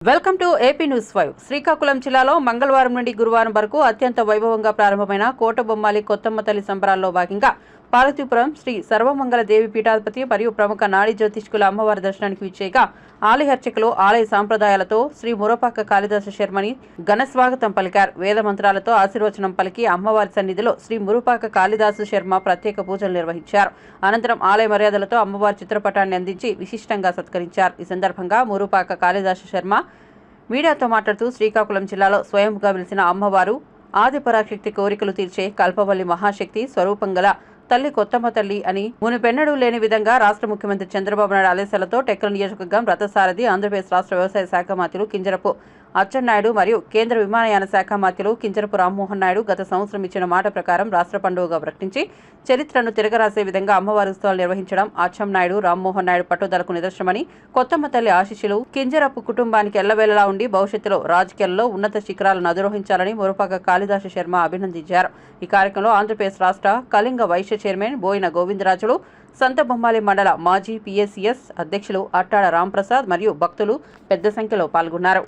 Welcome to AP news five. Srikakulam జిల్లాలో మంగళవారం నుండి గురువారం వరకు అత్యంత వైభవంగా ప్రారంభమైన కోటబొమ్మాలి కొత్తమ్మ తల్లి సంబరాల్లో భాగంగా పార్వతీపురం శ్రీ సర్వమంగళ దేవి పీఠాధిపతి మరియు ప్రముఖ నాడి జ్యోతిష్కుల అమ్మవారి దర్శనానికి విచ్చేయగా ఆలయ అర్చకులు ఆలయ సాంప్రదాయాలతో శ్రీ మురపాక కాళిదాస శర్మని ఘన స్వాగతం పలికారు. వేద మంత్రాలతో ఆశీర్వచనం పలికి అమ్మవారి సన్నిధిలో శ్రీ మురుపాక కాళిదాసు శర్మ ప్రత్యేక పూజలు నిర్వహించారు. అనంతరం ఆలయ మర్యాదలతో అమ్మవారి చిత్రపటాన్ని అందించి విశిష్టంగా సత్కరించారు. ఈ సందర్భంగా మురుపాక కాళిదాసు శర్మ మీడియాతో మాట్లాడుతూ శ్రీకాకుళం జిల్లాలో స్వయంగా వెలిసిన అమ్మవారు ఆదిపరాశక్తి కోరికలు తీర్చే కల్పవల్లి మహాశక్తి స్వరూపం గల తల్లి కొత్తమ్మ తల్లి అని మునుపెన్నడూ లేని విధంగా రాష్ట్ర ముఖ్యమంత్రి చంద్రబాబు నాయుడు ఆదేశాలతో టెక్కల నియోజకవర్గం రథసారథి ఆంధ్రప్రదేశ్ రాష్ట్ర వ్యవసాయ శాఖ మంత్రులు కింజరపు అచ్చెన్నాయుడు మరియు కేంద్ర విమానయాన శాఖ మంత్రులు కింజరపు రామ్మోహన్ నాయుడు గత సంవత్సరం ఇచ్చిన మాట ప్రకారం రాష్ట్ర పండుగగా ప్రకటించి చరిత్రను తిరగరాసే విధంగా అమ్మవారి ఉత్సవాలు నిర్వహించడం అచ్చెన్నాయుడు రామ్మోహన్ నాయుడు పట్టుదలకు నిదర్శనమని కొత్తమ్మ తల్లి ఆశీస్సులు కింజరపు కుటుంబానికి ఎల్లవేళలా ఉండి భవిష్యత్తులో రాజకీయాల్లో ఉన్నత శిఖరాలను అధిరోహించాలని మురపాక కాళిదాస శర్మ అభినందించారు. ఈ కార్యక్రమంలో ఆంధ్రప్రదేశ్ రాష్ట్ర కళింగ వైశ్య చైర్మన్ బోయిన గోవిందరాజులు సంత బొమ్మాలి మండల మాజీ పిఎస్సిఎస్ అధ్యక్షులు అట్టాడ రాంప్రసాద్ మరియు భక్తులు పెద్ద సంఖ్యలో పాల్గొన్నారు.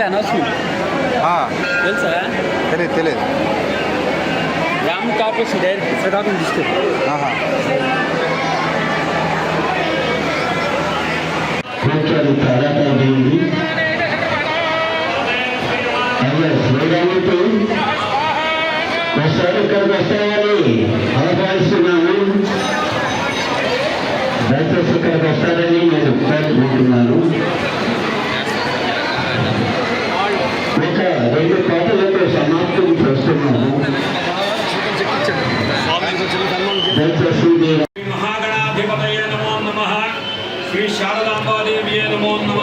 మంత్లీ అనౌన్స్మెంట్ తెలుసా? తెలియదు తెలియదు Ram corporation direct Srikakulam district ఆహా. ఒకసారి ఇక్కడికి ఆహ్వానిస్తున్నాము దయచేసి ఇక్కడికి వస్తారని నేను కోరుకుంటున్నాను. చేస్తున్నాము దయచేసి మీరు శ్రీ మహాగణాధిపతయే నమో నమ శ్రీ శారదాంబాదేవ్యే నమో నమ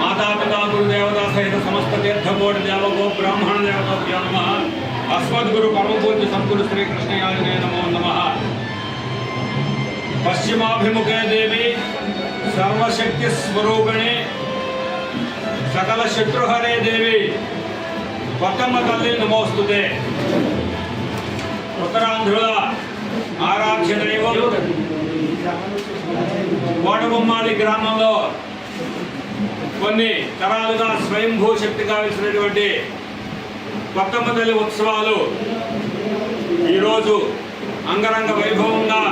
మాతాపితా గురుదేవతా సహిత సమస్త తీర్థకోటి దేవగో బ్రాహ్మణ దేవతాభ్యో నమ అస్మద్గురు పరమపూజ్య సంకులు శ్రీకృష్ణయాజనే నమో నమ పశ్చిమాభిముఖే దేవి సర్వశక్తి స్వరూపిణి సకల శత్రుహరే దేవి కొత్తమ్మ తల్లి నమోస్తుతే ఉత్తరాంధ్రుల ఆరాధ్య దైవం కోటబొమ్మాళి గ్రామంలో కొన్ని తరాలుగా స్వయంభూ శక్తిగా కావలసినటువంటి కొత్తమ్మ తల్లి ఉత్సవాలు ఈరోజు అంగరంగ వైభవంగా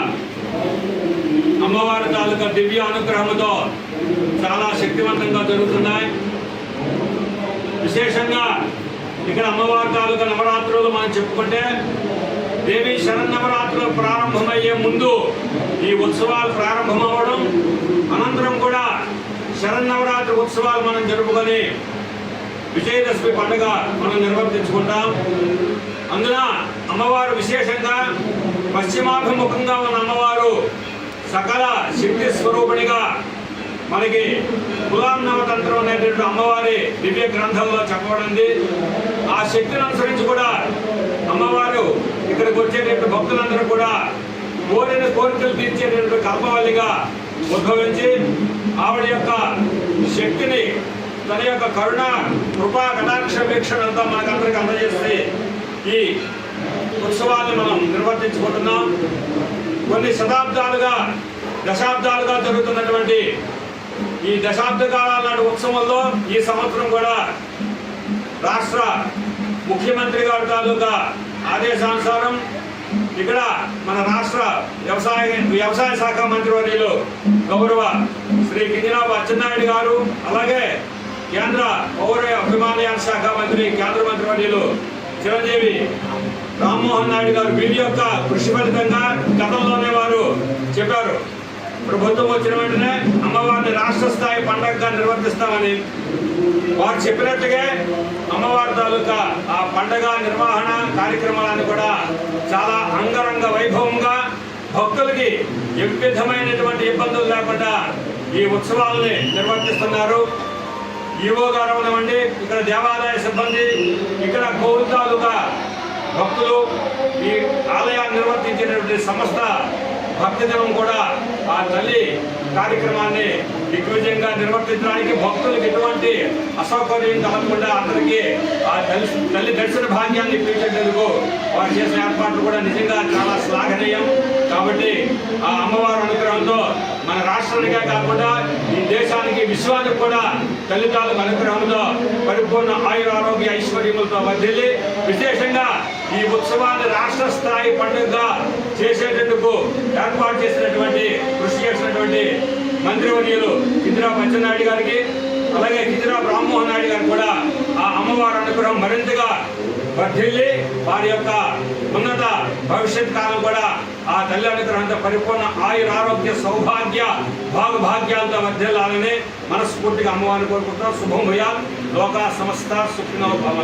అమ్మవారి తాలూకా దివ్య అనుగ్రహంతో చాలా శక్తివంతంగా జరుగుతున్నాయి. విశేషంగా ఇక్కడ అమ్మవారి తాలూకా నవరాత్రులు మనం చెప్పుకుంటే దేవి శరన్నవరాత్రులు ప్రారంభమయ్యే ముందు ఈ ఉత్సవాలు ప్రారంభమవ్వడం అనంతరం కూడా శరన్నవరాత్రి ఉత్సవాలు మనం జరుపుకొని విజయదశమి పండుగ మనం నిర్వర్తించుకుంటాం. అందున అమ్మవారు విశేషంగా పశ్చిమాభిముఖంగా ఉన్న అమ్మవారు సకల శక్తి స్వరూపిణిగా మనకి కులాన్నవతంత్రం అనేటువంటి అమ్మవారి దివ్య గ్రంథంలో చెప్పబడింది ఆ శక్తిని అనుసరించి కూడా అమ్మవారు ఇక్కడికి వచ్చేటువంటి భక్తులందరూ కూడా కోరిన కోరికలు తీర్చేటటువంటి కల్పవల్లిగా ఉద్భవించి ఆవిడ యొక్క శక్తిని తన యొక్క కరుణ కృపా కటాక్ష వీక్షణంతో మనకందరికి అందజేస్తే ఈ ఉత్సవాన్ని మనం నిర్వర్తించుకుంటున్నాం. కొన్ని శతాబ్దాలుగా దశాబ్దాలుగా జరుగుతున్నటువంటి ఈ దశాబ్ద కాలాల నాటి ఉత్సవంలో ఈ సంవత్సరం కూడా రాష్ట్ర ముఖ్యమంత్రి గారి తాలూకా ఆదేశానుసారం ఇక్కడ మన రాష్ట్ర వ్యవసాయ వ్యవసాయ శాఖ మంత్రివర్యులు గౌరవ శ్రీ కింజరాబు అచ్చెన్నాయుడు గారు అలాగే కేంద్ర పౌర విమానయాన శాఖ మంత్రి కేంద్ర మంత్రివర్యులు చిరంజీవి రామ్మోహన్ నాయుడు గారు. వీరి యొక్క కృషి ఫలితంగా గతంలోనే వారు చెప్పారు. ప్రభుత్వం వచ్చిన వెంటనే అమ్మవారిని రాష్ట్ర స్థాయి పండగగా నిర్వర్తిస్తామని వారు చెప్పినట్టుగా అమ్మవారి తాలూకా ఆ పండగ నిర్వహణ కార్యక్రమాలను కూడా చాలా అంగరంగ వైభవంగా భక్తులకి ఏ విధమైనటువంటి ఇబ్బందులు లేకుండా ఈ ఉత్సవాలని నిర్వర్తిస్తున్నారు. ఈవో గారు ఉండవండి ఇక్కడ దేవాలయ సిబ్బంది ఇక్కడ కోవిల్ తాలూకా భక్తులు ఈ ఆలయాన్ని నిర్వర్తించినటువంటి సంస్థ భక్తజనం కూడా ఆ తల్లి కార్యక్రమాన్ని దిగ్విజయంగా నిర్వర్తించడానికి భక్తులకు ఎటువంటి అసౌకర్యం కలగకుండా అందరికీ ఆ తల్లి తల్లి దర్శన భాగ్యాన్ని ఇప్పించేందుకు వారు చేసిన ఏర్పాట్లు కూడా నిజంగా చాలా శ్లాఘనీయం. కాబట్టి ఆ అమ్మవారి అనుగ్రహంతో మన రాష్ట్రానికే కాకుండా ఈ దేశానికి విశ్వానికి కూడా తల్లిదండ్రులకు అనుగ్రహంతో పరిపూర్ణ ఆయుర ఆరోగ్య ఐశ్వర్యములతో వర్ధిల్లి విశేషంగా ఈ ఉత్సవాన్ని రాష్ట్ర స్థాయి పండుగగా చేసేటందుకు ఏర్పాటు చేసినటువంటి కృషి చేసినటువంటి మంత్రివర్యులు ఇందిరా బచ్చెన్నాయుడు గారికి అలాగే ఇందిరా రామ్మోహన్ నాయుడు గారికి కూడా ఆ అమ్మవారి అనుగ్రహం మరింతగా వర్ధిల్లి వారి యొక్క ఉన్నత భవిష్యత్ కాలం కూడా ఆ తల్లి అనుగ్రహంతో పరిపూర్ణ ఆయుర ఆరోగ్య సౌభాగ్య భాగభాగ్యాలతో మధ్యలాలని మనస్ఫూర్తిగా అమ్మవారిని కోరుకుంటున్నాం. శుభం భూయాల్ లోకా సమస్త సుఖినో భవంతు.